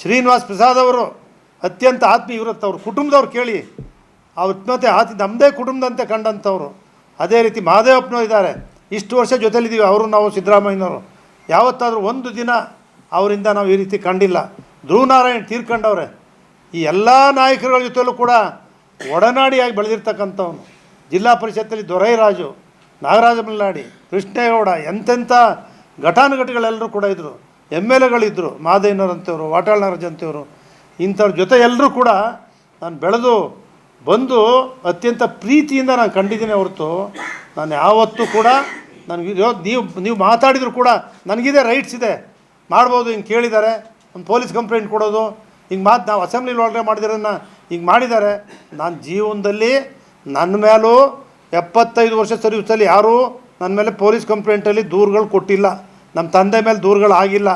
ಶ್ರೀನಿವಾಸ್ ಪ್ರಸಾದ್ ಅವರು ಅತ್ಯಂತ ಇರುತ್ತೆ ಅವ್ರ ಕುಟುಂಬದವ್ರು ಕೇಳಿ ಅವ್ರ ಮತ್ತೆ ಆತಿ ನಮ್ಮದೇ ಕುಟುಂಬದಂತೆ ಕಂಡಂಥವ್ರು. ಅದೇ ರೀತಿ ಮಹಾದೇವಪ್ಪನವ್ರು ಇದ್ದಾರೆ. ಇಷ್ಟು ವರ್ಷ ಜೊತೆಲಿದ್ದೀವಿ, ಅವರು ನಾವು ಸಿದ್ದರಾಮಯ್ಯನವರು. ಯಾವತ್ತಾದರೂ ಒಂದು ದಿನ ಅವರಿಂದ ನಾವು ಈ ರೀತಿ ಕಂಡಿಲ್ಲ. ಧ್ರುವನಾರಾಯಣ್ ತೀರ್ಕೊಂಡವ್ರೆ. ಈ ಎಲ್ಲ ನಾಯಕರುಗಳ ಜೊತೆಲೂ ಕೂಡ ಒಡನಾಡಿಯಾಗಿ ಬೆಳೆದಿರ್ತಕ್ಕಂಥವನು. ಜಿಲ್ಲಾ ಪರಿಷತ್ತಲ್ಲಿ ದೊರೈರಾಜು, ನಾಗರಾಜ ಮಲ್ಲಾಡಿ ಕೃಷ್ಣೇಗೌಡ ಎಂತೆಂಥ ಘಟಾನುಘಟಿಗಳೆಲ್ಲರೂ ಕೂಡ ಇದ್ದರು ಎಂ ಎಲ್ ಎಗಳಿದ್ದರು ಮಾದೇನವರಂಥವ್ರು ವಾಟಾಳ್ ನಾಗರಾಜ್ ಅಂತೇವರು ಇಂಥವ್ರ ಜೊತೆ ಎಲ್ಲರೂ ಕೂಡ ನಾನು ಬೆಳೆದು ಬಂದು ಅತ್ಯಂತ ಪ್ರೀತಿಯಿಂದ ನಾನು ಕಂಡಿದ್ದೀನಿ ಹೊರತು, ನಾನು ಯಾವತ್ತೂ ಕೂಡ ನನಗೆ ನೀವು ನೀವು ಮಾತಾಡಿದ್ರು ಕೂಡ ನನಗಿದೆ ರೈಟ್ಸ್ ಇದೆ. ಮಾಡ್ಬೋದು, ಹಿಂಗೆ ಕೇಳಿದ್ದಾರೆ. ಒಂದು ಪೊಲೀಸ್ ಕಂಪ್ಲೇಂಟ್ ಕೊಡೋದು. ಹಿಂಗೆ ಮಾತು ನಾವು ಅಸೆಂಬ್ಲಿಲಿ ಒಳಗಡೆ ಮಾಡಿದಿರೋದನ್ನ ಹಿಂಗೆ ಮಾಡಿದ್ದಾರೆ. ನಾನು ಜೀವನದಲ್ಲಿ ನನ್ನ ಮೇಲೂ ಎಪ್ಪತ್ತೈದು ವರ್ಷ ಸರ್ವಿಸಲ್ಲಿ ಯಾರೂ ನನ್ನ ಮೇಲೆ ಪೊಲೀಸ್ ಕಂಪ್ಲೇಂಟಲ್ಲಿ ದೂರುಗಳು ಕೊಟ್ಟಿಲ್ಲ. ನಮ್ಮ ತಂದೆ ಮೇಲೆ ದೂರುಗಳು ಆಗಿಲ್ಲ,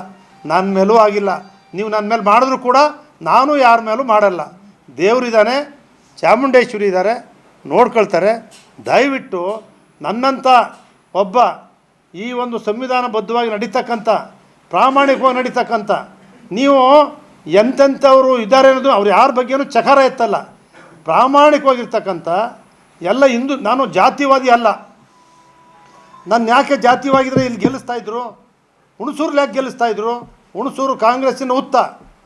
ನನ್ನ ಮೇಲೂ ಆಗಿಲ್ಲ. ನೀವು ನನ್ನ ಮೇಲೆ ಮಾಡಿದ್ರು ಕೂಡ ನಾನು ಯಾರ ಮೇಲೂ ಮಾಡಲ್ಲ. ದೇವರಿದ್ದಾನೆ ಚಾಮುಂಡೇಶ್ವರಿ ಇದ್ದಾರೆ, ನೋಡ್ಕೊಳ್ತಾರೆ. ದಯವಿಟ್ಟು ನನ್ನಂಥ ಒಬ್ಬ ಈ ಒಂದು ಸಂವಿಧಾನಬದ್ಧವಾಗಿ ನಡೀತಕ್ಕಂಥ, ಪ್ರಾಮಾಣಿಕವಾಗಿ ನಡೀತಕ್ಕಂಥ, ನೀವು ಎಂತೆಂಥವರು ಇದ್ದಾರೆ ಅನ್ನೋದು ಅವ್ರು ಯಾರ ಬಗ್ಗೆನೂ ಚಕಾರ ಎತ್ತಲ್ಲ. ಪ್ರಾಮಾಣಿಕವಾಗಿರ್ತಕ್ಕಂಥ, ಎಲ್ಲ ಹಿಂದೂ, ನಾನು ಜಾತಿವಾದಿ ಅಲ್ಲ. ನನ್ನ ಯಾಕೆ ಜಾತಿವಾಗಿದ್ರೆ ಇಲ್ಲಿ ಗೆಲ್ಲಿಸ್ತಾ ಇದ್ರು? ಹುಣಸೂರಲ್ಲಿ ಯಾಕೆ ಗೆಲ್ಲಿಸ್ತಾ ಇದ್ರು. ಹುಣಸೂರು ಕಾಂಗ್ರೆಸ್ಸಿನ ಉತ್ತ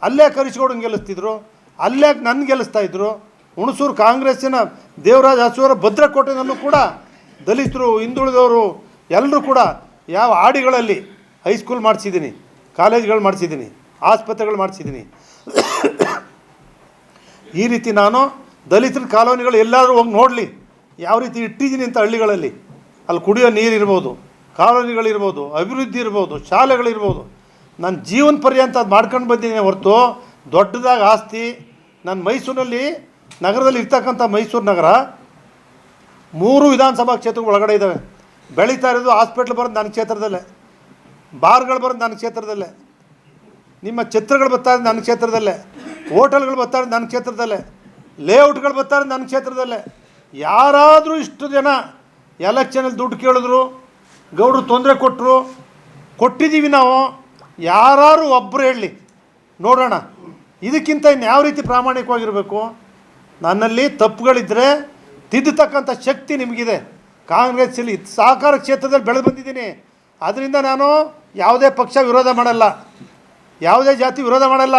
ಅಲ್ಲೇ ಕರಿಸ್ಗೌಡನ ಗೆಲ್ಲಿಸ್ತಿದ್ರು. ಅಲ್ಲೇ ನನ್ನ ಗೆಲ್ಲಿಸ್ತಾ ಇದ್ರು. ಹುಣಸೂರು ಕಾಂಗ್ರೆಸ್ಸಿನ ದೇವರಾಜ ಹಸುವರ ಭದ್ರಕೋಟೆನಲ್ಲೂ ಕೂಡ ದಲಿತರು, ಹಿಂದುಳಿದವರು ಎಲ್ಲರೂ ಕೂಡ ಯಾವ ಹಾಡಿಗಳಲ್ಲಿ ಹೈಸ್ಕೂಲ್ ಮಾಡಿಸಿದ್ದೀನಿ, ಕಾಲೇಜ್ಗಳು ಮಾಡಿಸಿದ್ದೀನಿ, ಆಸ್ಪತ್ರೆಗಳು ಮಾಡಿಸಿದ್ದೀನಿ. ಈ ರೀತಿ ನಾನು ದಲಿತರ ಕಾಲೋನಿಗಳು ಎಲ್ಲಾದರೂ ಹೋಗಿ ನೋಡಲಿ. ಯಾವ ರೀತಿ ಇಟ್ಟಿದ್ದೀನಿ ಅಂತ ಹಳ್ಳಿಗಳಲ್ಲಿ. ಅಲ್ಲಿ ಕುಡಿಯೋ ನೀರಿರ್ಬೋದು. ಕಾಲೋನಿಗಳಿರ್ಬೋದು, ಅಭಿವೃದ್ಧಿ ಇರ್ಬೋದು, ಶಾಲೆಗಳಿರ್ಬೋದು ನನ್ನ ಜೀವನ ಪರ್ಯಂತ ಅದು ಮಾಡ್ಕೊಂಡು ಬಂದಿದ್ದೀನಿ ಹೊರತು ದೊಡ್ಡದಾಗಿ ಆಸ್ತಿ, ನಾನು ಮೈಸೂರಿನಲ್ಲಿ ನಗರದಲ್ಲಿ ಇರ್ತಕ್ಕಂಥ ಮೈಸೂರು ನಗರ, ಮೂರು ವಿಧಾನಸಭಾ ಕ್ಷೇತ್ರಗಳು ಒಳಗಡೆ ಇದ್ದಾವೆ ಬೆಳೀತಾ ಇರೋದು ಹಾಸ್ಪಿಟ್ಲ್ ಬರೋದು ನನ್ನ ಕ್ಷೇತ್ರದಲ್ಲೇ, ಬಾರ್ಗಳು ಬರೋದು ನನ್ನ ಕ್ಷೇತ್ರದಲ್ಲೇ, ನಿಮ್ಮ ಚಿತ್ರಗಳು ಬರ್ತಾ ನನ್ನ ಕ್ಷೇತ್ರದಲ್ಲೇ, ಹೋಟೆಲ್ಗಳು ಬರ್ತಾ ನನ್ನ ಕ್ಷೇತ್ರದಲ್ಲೇ, ಲೇಔಟ್ಗಳು ಬರ್ತಾ ನನ್ನ ಕ್ಷೇತ್ರದಲ್ಲೇ, ಯಾರಾದರೂ ಇಷ್ಟು ಜನ ಎಲೆಕ್ಷನಲ್ಲಿ ದುಡ್ಡು ಕೇಳಿದ್ರು ಗೌಡ್ರು ತೊಂದರೆ ಕೊಟ್ಟರು ಕೊಟ್ಟಿದ್ದೀವಿ ನಾವು. ಯಾರು ಒಬ್ಬರು ಹೇಳಲಿ ನೋಡೋಣ. ಇದಕ್ಕಿಂತ ಇನ್ನು ಯಾವ ರೀತಿ ಪ್ರಾಮಾಣಿಕವಾಗಿರಬೇಕು? ನನ್ನಲ್ಲಿ ತಪ್ಪುಗಳಿದ್ದರೆ ತಿದ್ದತಕ್ಕಂಥ ಶಕ್ತಿ ನಿಮಗಿದೆ. ಕಾಂಗ್ರೆಸ್ಸಲ್ಲಿ ಸಹಕಾರ ಕ್ಷೇತ್ರದಲ್ಲಿ ಬೆಳೆದು ಬಂದಿದ್ದೀನಿ. ಅದರಿಂದ ನಾನು ಯಾವುದೇ ಪಕ್ಷ ವಿರೋಧ ಮಾಡಲ್ಲ. ಯಾವುದೇ ಜಾತಿ ವಿರೋಧ ಮಾಡಲ್ಲ.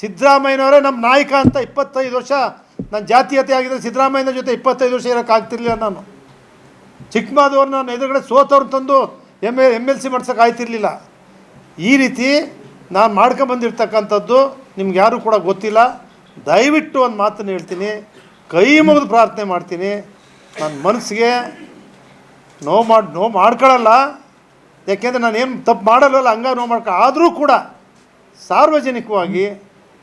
ಸಿದ್ದರಾಮಯ್ಯನವರೇ ನಮ್ಮ ನಾಯಕ ಅಂತ ಇಪ್ಪತ್ತೈದು ವರ್ಷ, ನನ್ನ ಜಾತೀಯತೆ ಆಗಿದ್ದರೆ ಸಿದ್ದರಾಮಯ್ಯನ ಜೊತೆ ಇಪ್ಪತ್ತೈದು ವರ್ಷ ಇರೋಕ್ಕಾಗ್ತಿರ್ಲಿಲ್ಲ ನಾನು. ಚಿಕ್ಕಮಾದವ್ರು ನನ್ನ ಎದುರುಗಡೆ ಸೋತವ್ರು ತಂದು M L M L C ಮಾಡ್ಸೋಕೆ ಆಯ್ತಿರ್ಲಿಲ್ಲ. ಈ ರೀತಿ ನಾನು ಮಾಡ್ಕೊಂಬಂದಿರ್ತಕ್ಕಂಥದ್ದು ನಿಮ್ಗೆ ಯಾರೂ ಕೂಡ ಗೊತ್ತಿಲ್ಲ. ದಯವಿಟ್ಟು ಒಂದು ಮಾತನ್ನು ಹೇಳ್ತೀನಿ. ಕೈ ಮುಗಿದು ಪ್ರಾರ್ಥನೆ ಮಾಡ್ತೀನಿ. ನನ್ನ ಮನಸ್ಸಿಗೆ ನೋವು ಮಾಡಿ ನೋವು ಮಾಡ್ಕೊಳ್ಳಲ್ಲ ಯಾಕೆಂದರೆ ನಾನೇನು ತಪ್ಪು ಮಾಡಲ್ವಲ್ಲ ಹಂಗಾಗಿ ನೋವು ಮಾಡ್ಕೊ ಆದರೂ ಕೂಡ ಸಾರ್ವಜನಿಕವಾಗಿ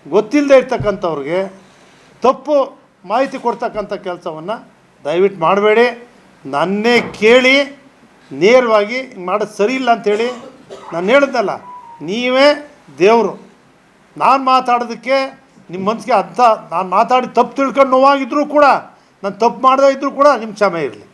ಗೊತ್ತಿಲ್ಲದೆ ಇರ್ತಕ್ಕಂಥವ್ರಿಗೆ ತಪ್ಪು ಮಾಹಿತಿ ಕೊಡ್ತಕ್ಕಂಥ ಕೆಲಸವನ್ನು ದಯವಿಟ್ಟು ಮಾಡಬೇಡಿ. ನನ್ನೇ ಕೇಳಿ ನೇರವಾಗಿ ಮಾಡೋದು ಸರಿ ಇಲ್ಲ ಅಂಥೇಳಿ ನಾನು ಹೇಳಿದ್ನಲ್ಲ ನೀವೇ ದೇವರು. ನಾನು ಮಾತಾಡೋದಕ್ಕೆ ನಿಮ್ಮ ಮನಸ್ಸಿಗೆ ಅರ್ಥ, ನಾನು ಮಾತಾಡಿ ತಪ್ಪು ತಿಳ್ಕೊಂಡು ನೋವಾಗಿದ್ದರೂ ಕೂಡ, ನಾನು ತಪ್ಪು ಮಾಡದೇ ಇದ್ದರೂ ಕೂಡ ನಿಮ್ಮ ಕ್ಷಮೆ ಇರಲಿ.